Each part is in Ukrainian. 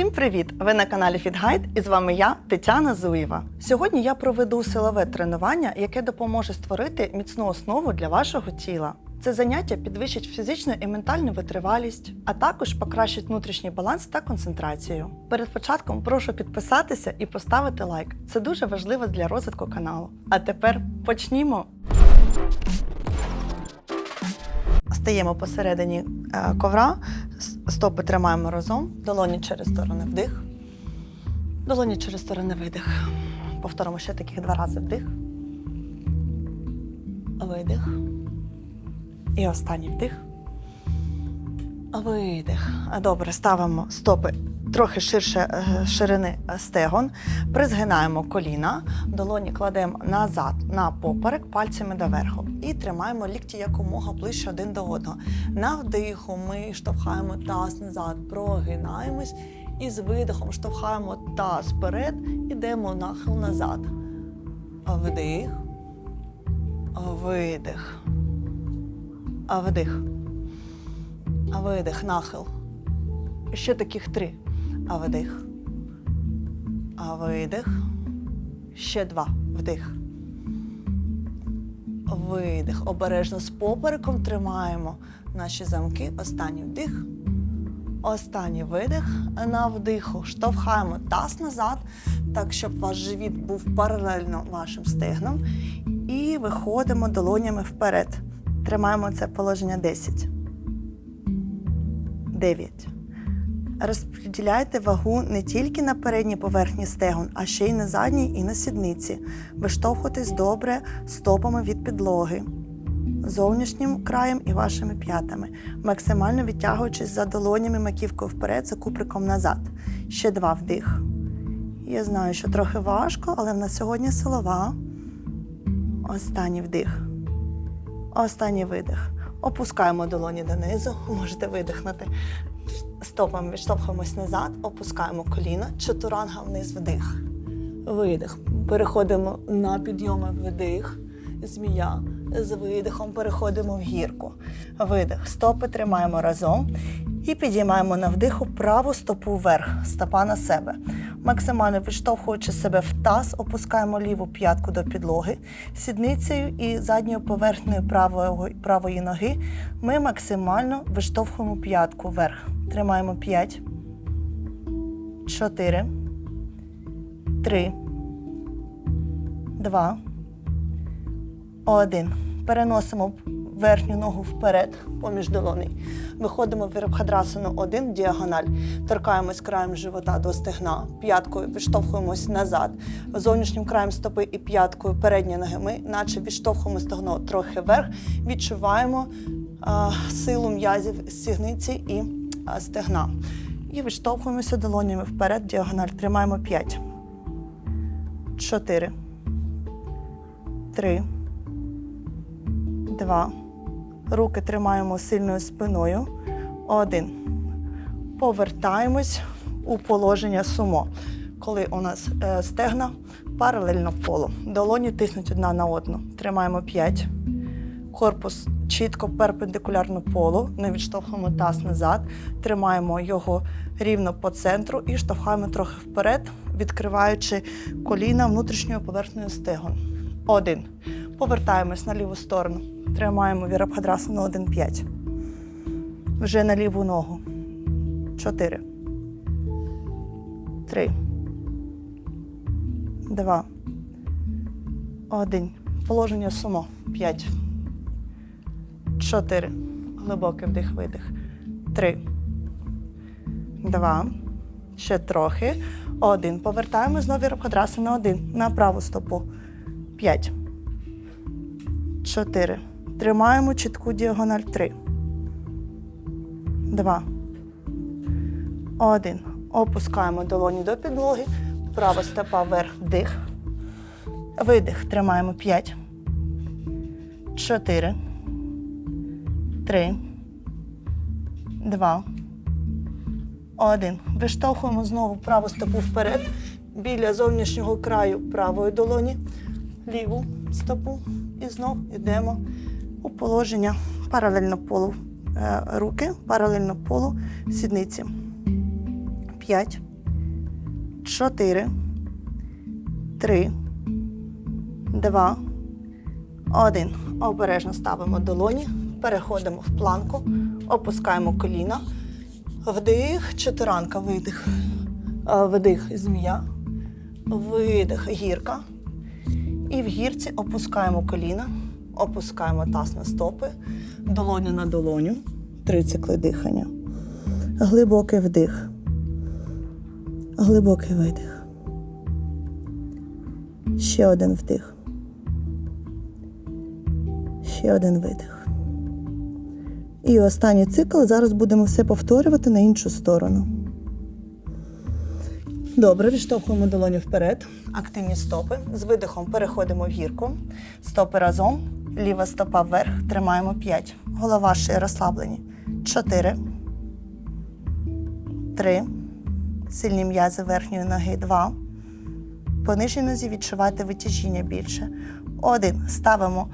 Всім привіт! Ви на каналі FitGuide і з вами я, Тетяна Зуєва. Сьогодні я проведу силове тренування, яке допоможе створити міцну основу для вашого тіла. Це заняття підвищить фізичну і ментальну витривалість, а також покращить внутрішній баланс та концентрацію. Перед початком прошу підписатися і поставити лайк. Це дуже важливо для розвитку каналу. А тепер почнімо. Стаємо посередині е, ковра, стопи тримаємо разом, долоні через сторони вдих, долоні через сторони видих. Повторимо ще таких два рази вдих, видих. І останній вдих. Видих. Добре, ставимо стопи трохи ширше е, ширини стегон, призгинаємо коліна, долоні кладемо назад на поперек, пальцями доверху. І тримаємо лікті якомога ближче один до одного. На вдиху ми штовхаємо таз назад, прогинаємось. І з видихом штовхаємо таз вперед, ідемо нахил назад. Вдих. Видих. Вдих. Видих, нахил. Ще таких три. Вдих. Видих. Ще два. Вдих. Видих. Обережно з попереком тримаємо наші замки. Останній вдих. Останній видих. На вдиху штовхаємо таз назад, так, щоб ваш живіт був паралельно вашим стегнам. І виходимо долонями вперед. Тримаємо це положення 10. 9. Розподіляйте вагу не тільки на передній поверхні стегон, а ще й на задній і на сідниці. Виштовхуйтесь добре стопами від підлоги, зовнішнім краєм і вашими п'ятами, максимально відтягуючись за долонями маківкою вперед, за куприком назад. Ще два вдих. Я знаю, що трохи важко, але в нас сьогодні силова. Останній вдих. Останній видих. Опускаємо долоні донизу, можете видихнути. Стопами відштовхуємось назад, опускаємо коліна, чотуранга вниз вдих. Видих. Переходимо на підйоми вдих. Змія. З видихом переходимо в гірку. Видих. Стопи тримаємо разом і підіймаємо на вдиху праву стопу вверх, стопа на себе. Максимально відштовхуючи себе в таз, опускаємо ліву п'ятку до підлоги. Сідницею і задньою поверхнею правої, правої ноги ми максимально виштовхуємо п'ятку вверх. Тримаємо 5, 4, 3, 2, 1. Переносимо верхню ногу вперед поміж долоней. Виходимо в Вірабхадрасану 1, діагональ. Торкаємось краєм живота до стегна, п'яткою відштовхуємось назад. Зовнішнім краєм стопи і п'яткою передні ноги ми наче відштовхуємо стегно трохи вверх, відчуваємо а, силу м'язів сігниці і а, стегна. І відштовхуємося долонями вперед, діагональ. Тримаємо 5, 4, 3, Два. Руки тримаємо сильною спиною. Один. Повертаємось у положення сумо. Коли у нас е, стегна паралельно полу. Долоні тиснуть одна на одну. Тримаємо 5. Корпус чітко перпендикулярно полу. Не відштовхуємо таз назад. Тримаємо його рівно по центру і штовхаємо трохи вперед, відкриваючи коліна внутрішньою поверхнею стегон. Один. Повертаємось на ліву сторону. Тримаємо вірабхадрасану 1-5. Вже на ліву ногу. 4. 3. 2. 1. Положення сумо. 5. 4. Глибокий вдих, видих. 3. 2. Ще трохи. 1. Повертаємо знову вірабхадрасану 1. На праву стопу. 5. 4. Тримаємо чітку діагональ 3. 2. 1. Опускаємо долоні до підлоги. Права стопа вверх, вдих. Видих. Тримаємо 5. 4. 3. 2. 1. Виштовхуємо знову праву стопу вперед. Біля зовнішнього краю правої долоні. Ліву стопу. Знов йдемо у положення паралельно полу е, руки, паралельно полу сідниці. 5, чотири, три, два, один. Обережно ставимо долоні, переходимо в планку, опускаємо коліна. Вдих, чотиранка, видих. Вдих, змія. Видих, гірка. І в гірці опускаємо коліна, опускаємо таз на стопи, долоню на долоню. Три цикли дихання. Глибокий вдих. Глибокий видих. Ще один вдих. Ще один видих. І останній цикл. Зараз будемо все повторювати на іншу сторону. Добре, відштовхуємо долоню вперед. Активні стопи. З видихом переходимо в гірку. Стопи разом. Ліва стопа вверх. Тримаємо 5. Голова шиє розслаблені. 4. 3. Сильні м'язи верхньої ноги. 2. По нижній нозі відчувайте витяжіння більше. Один. Ставимо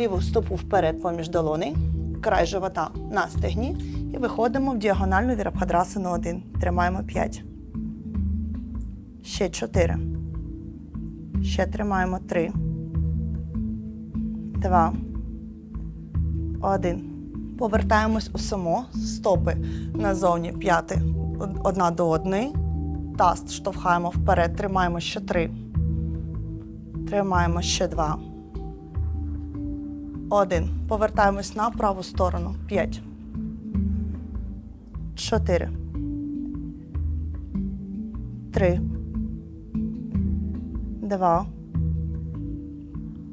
ліву стопу вперед поміж долоней. Край живота на стегні. І виходимо в діагональну вірабхадрасану 1. Тримаємо 5. Ще 4. Ще тримаємо 3. 2. 1. Повертаємось у само. Стопи назовні п'яти одна до одної. Таз штовхаємо вперед. Тримаємо ще 3. Тримаємо ще 2. 1. Повертаємось на праву сторону. 5. 4. 3. Два.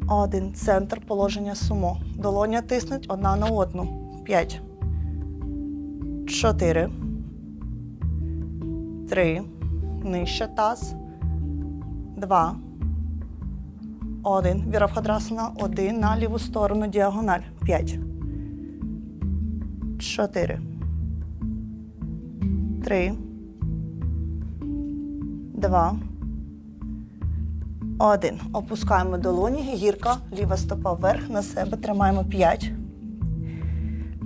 Один. Центр положення сумо. Долоня тиснуть одна на одну. П'ять. Чотири. Три. Нижче таз. Два. Один. Віравхадрасана. Один. На ліву сторону. Діагональ. П'ять. Чотири. Три. Два. Один. Опускаємо долоні, гірка, ліва стопа вверх, на себе тримаємо 5.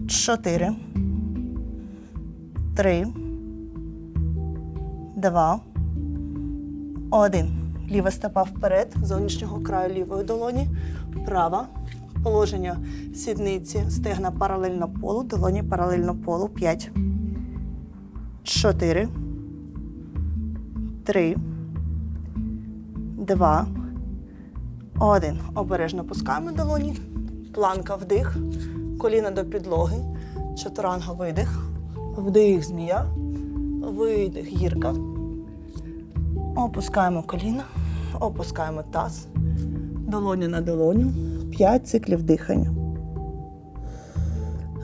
4. 3. 2. 1. Ліва стопа вперед, зовнішнього краю лівої долоні. Права. Положення сідниці, стегна паралельно полу, долоні паралельно полу. 5. 4. 3. Два. Один. Обережно пускаємо долоні. Планка вдих. Коліна до підлоги. Чотиранга видих. Вдих змія. Видих гірка. Опускаємо коліна. Опускаємо таз. Долоню на долоню. П'ять циклів дихання.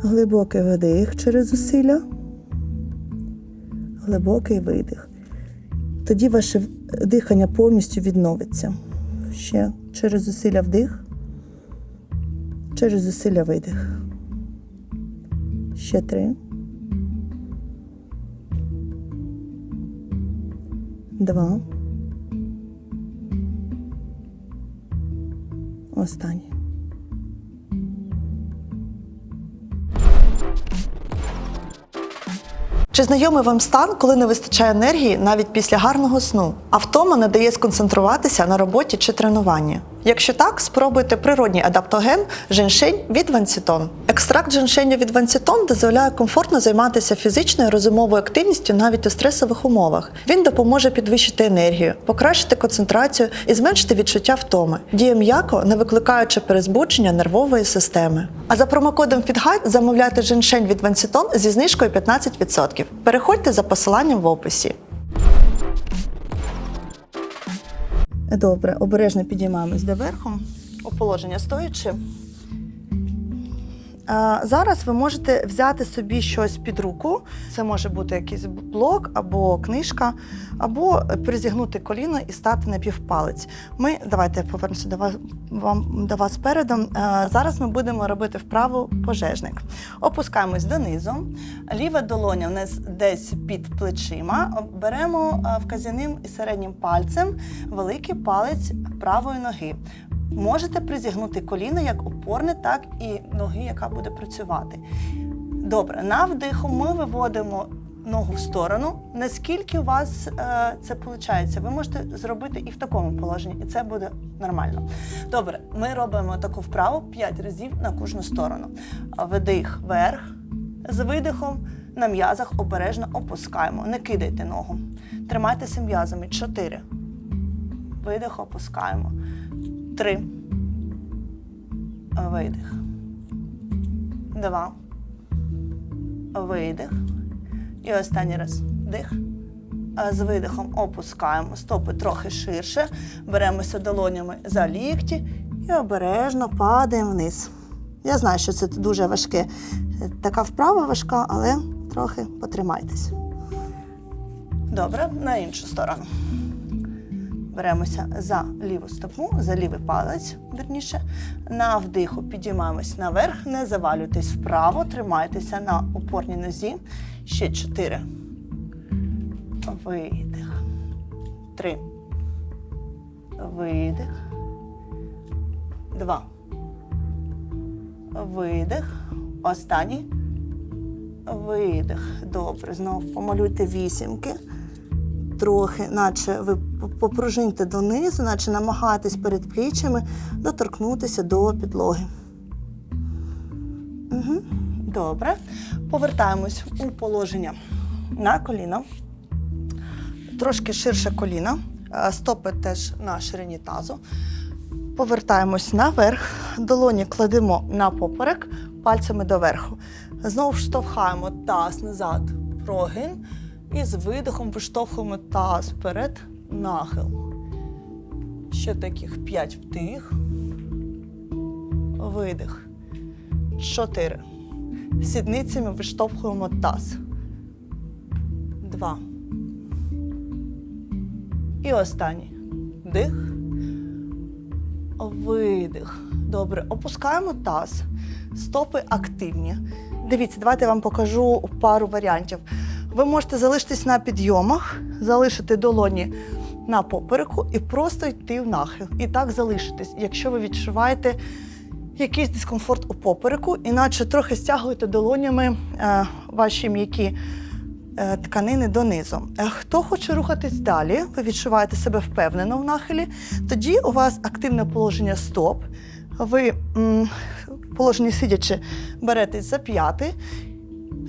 Глибокий вдих через зусилля. Глибокий видих. Тоді ваше дихання повністю відновиться. Ще через зусилля вдих, через зусилля видих. Ще три. Два. Останній. Чи знайомий вам стан, коли не вистачає енергії навіть після гарного сну, а втома не дає сконцентруватися на роботі чи тренуванні? Якщо так, спробуйте природній адаптоген женшень від Вансітон. Екстракт женшеню від Вансітон дозволяє комфортно займатися фізичною розумовою активністю навіть у стресових умовах. Він допоможе підвищити енергію, покращити концентрацію і зменшити відчуття втоми. Діє м'яко, не викликаючи перезбудження нервової системи. А за промокодом FITGUIDE замовляйте женшень від Вансітон зі знижкою 15%. Переходьте за посиланням в описі. Добре, обережно підіймаємось доверху у положення стоячи. Зараз ви можете взяти собі щось під руку. Це може бути якийсь блок або книжка, або призігнути коліно і стати на півпалець. Ми давайте я повернуся до вас вам до вас передом. Зараз ми будемо робити вправу пожежник. Опускаємось донизу. Ліва долоня у нас десь під плечима. Беремо а, вказівним і середнім пальцем великий палець правої ноги. Можете призігнути коліно як опорне, так і ноги, яка буде працювати. Добре, на вдиху ми виводимо ногу в сторону. Наскільки у вас е, це виходить? Ви можете зробити і в такому положенні, і це буде нормально. Добре, ми робимо таку вправу 5 разів на кожну сторону. Видих вверх, з видихом на м'язах обережно опускаємо. Не кидайте ногу. Тримайтеся м'язами. 4. Видих, опускаємо. 3. Видих. 2. Видих. І останній раз дих. З видихом опускаємо стопи трохи ширше, беремося долонями за лікті і обережно падаємо вниз. Я знаю, що це дуже важке. Така вправа важка, але трохи потримайтесь. Добре, на іншу сторону. Беремося за ліву стопу, за лівий палець, верніше. На вдиху підіймаємось наверх, не завалюйтесь вправо, тримайтеся на опорній нозі. Ще чотири. Видих. Три. Видих. Два. Видих. Останній. Видих. Добре. Знову помалюйте вісімки. Трохи, наче ви попружиньте донизу, наче намагайтесь перед пліччями доторкнутися до підлоги. Угу. Добре. Повертаємось у положення на коліно. Трошки ширше коліна. Е, Стопи теж на ширині тазу. Повертаємось наверх, долоні кладемо на поперек, пальцями доверху. Знову штовхаємо таз назад, прогин. І з видихом виштовхуємо таз вперед, нахил. Ще таких 5 вдих. Видих. 4. Сідницями виштовхуємо таз. Два. І останній. Дих. Видих. Добре. Опускаємо таз. Стопи активні. Дивіться, давайте я вам покажу пару варіантів. Ви можете залишитись на підйомах, залишити долоні на попереку і просто йти в нахил. І так залишитись, якщо ви відчуваєте якийсь дискомфорт у попереку, іначе трохи стягуєте долонями е, ваші м'які е, тканини донизу. Е, Хто хоче рухатись далі, ви відчуваєте себе впевнено в нахилі, тоді у вас активне положення стоп. Ви положені сидячи беретесь за п'яти.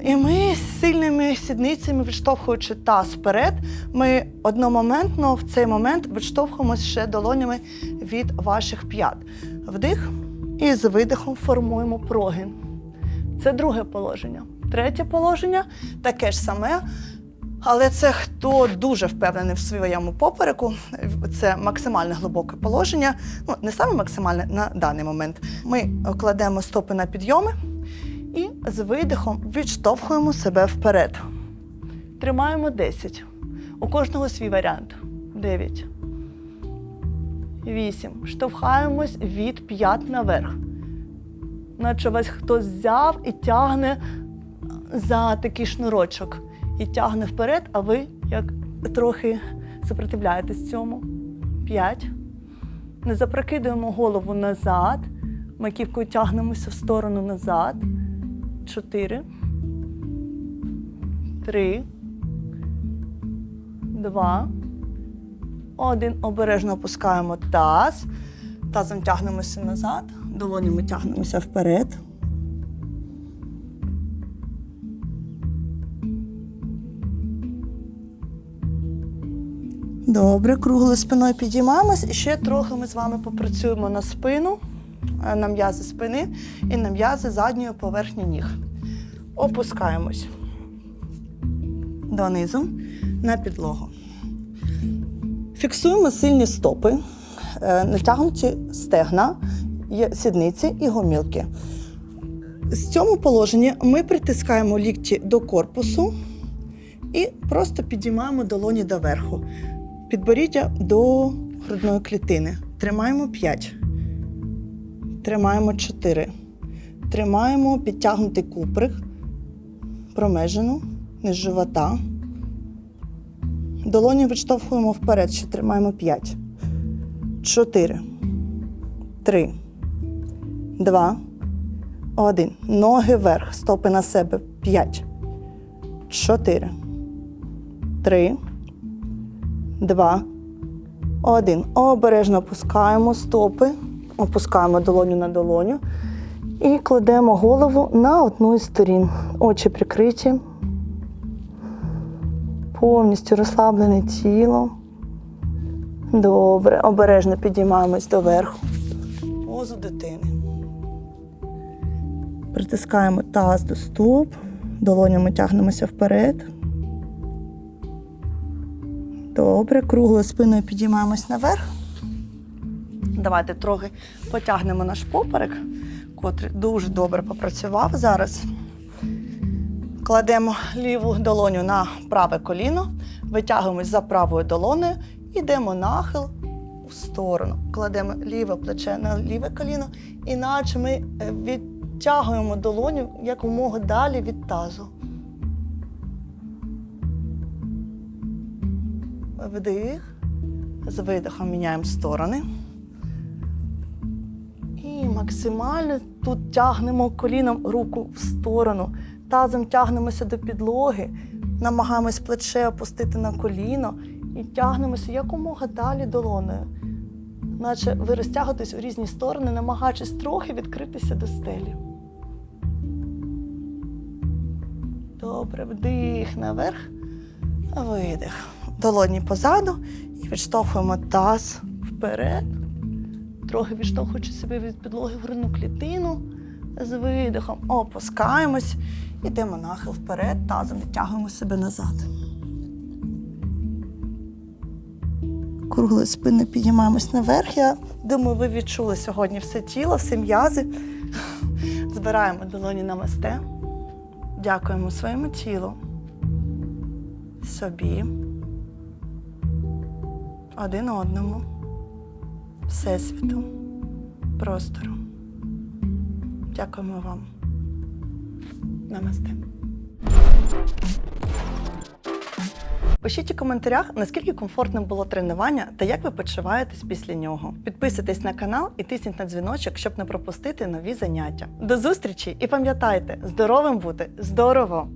І ми з сильними сідницями, відштовхуючи таз вперед, ми одномоментно в цей момент відштовхуємося ще долонями від ваших п'ят. Вдих і з видихом формуємо прогин. Це друге положення. Третє положення таке ж саме. Але це хто дуже впевнений в своєму попереку, це максимальне глибоке положення. Ну, не саме максимальне на даний момент. Ми кладемо стопи на підйоми і з видихом відштовхуємо себе вперед. Тримаємо 10. У кожного свій варіант. 9. 8. Штовхаємось від п'ят наверх. Наче вас хтось взяв і тягне за такий шнурочок. І тягне вперед, а ви як трохи сопротивляєтесь цьому. 5. Не запрокидуємо голову назад. Маківкою тягнемося в сторону назад. Чотири. Три. Два. Один. Обережно опускаємо таз. Тазом тягнемося назад. Долонями тягнемося вперед. Добре, круглою спиною підіймаємось. І ще трохи ми з вами попрацюємо на спину, на м'язи спини і на м'язи задньої поверхні ніг. Опускаємось донизу на підлогу. Фіксуємо сильні стопи, е, натягнуті стегна, сідниці і гомілки. З цьому положенні ми притискаємо лікті до корпусу і просто підіймаємо долоні доверху. Підборіддя до грудної клітини. Тримаємо 5. Тримаємо 4. Тримаємо підтягнутий куприк, промежину, низ живота. Долоні відштовхуємо вперед, ще тримаємо 5. 4. 3. 2. 1. Ноги вверх. Стопи на себе. 5. 4. три, два, один. Обережно опускаємо стопи, опускаємо долоню на долоню і кладемо голову на одну із сторін. Очі прикриті. Повністю розслаблене тіло. Добре, обережно підіймаємось доверху. Позу дитини. Притискаємо таз до стоп, долонями тягнемося вперед. Добре, круглою спиною підіймаємось наверх. Давайте трохи потягнемо наш поперек, котрий дуже добре попрацював зараз. Кладемо ліву долоню на праве коліно, витягуємось за правою долонею, йдемо нахил у сторону. Кладемо ліве плече на ліве коліно, іначе ми е, відтягуємо долоню якомога далі від тазу. Вдих. З видихом міняємо сторони. Максимально тут тягнемо коліном руку в сторону. Тазом тягнемося до підлоги, намагаємось плече опустити на коліно і тягнемося якомога далі долоною. Наче ви розтягуєтесь у різні сторони, намагаючись трохи відкритися до стелі. Добре, вдих наверх, видих. Долоні позаду і відштовхуємо таз вперед. Трохи відштовхуючи себе від підлоги в грудну клітину. З видихом опускаємось, йдемо нахил вперед, тазом відтягуємо себе назад. Круглою спиною підіймаємось наверх. Я думаю, ви відчули сьогодні все тіло, всі м'язи. Збираємо долоні на масте. Дякуємо своєму тілу, собі, один одному, Всесвіту, простору. Дякуємо вам. Намасте. Пишіть у коментарях, наскільки комфортним було тренування та як ви почуваєтесь після нього. Підписуйтесь на канал і тисніть на дзвіночок, щоб не пропустити нові заняття. До зустрічі і пам'ятайте, здоровим бути здорово!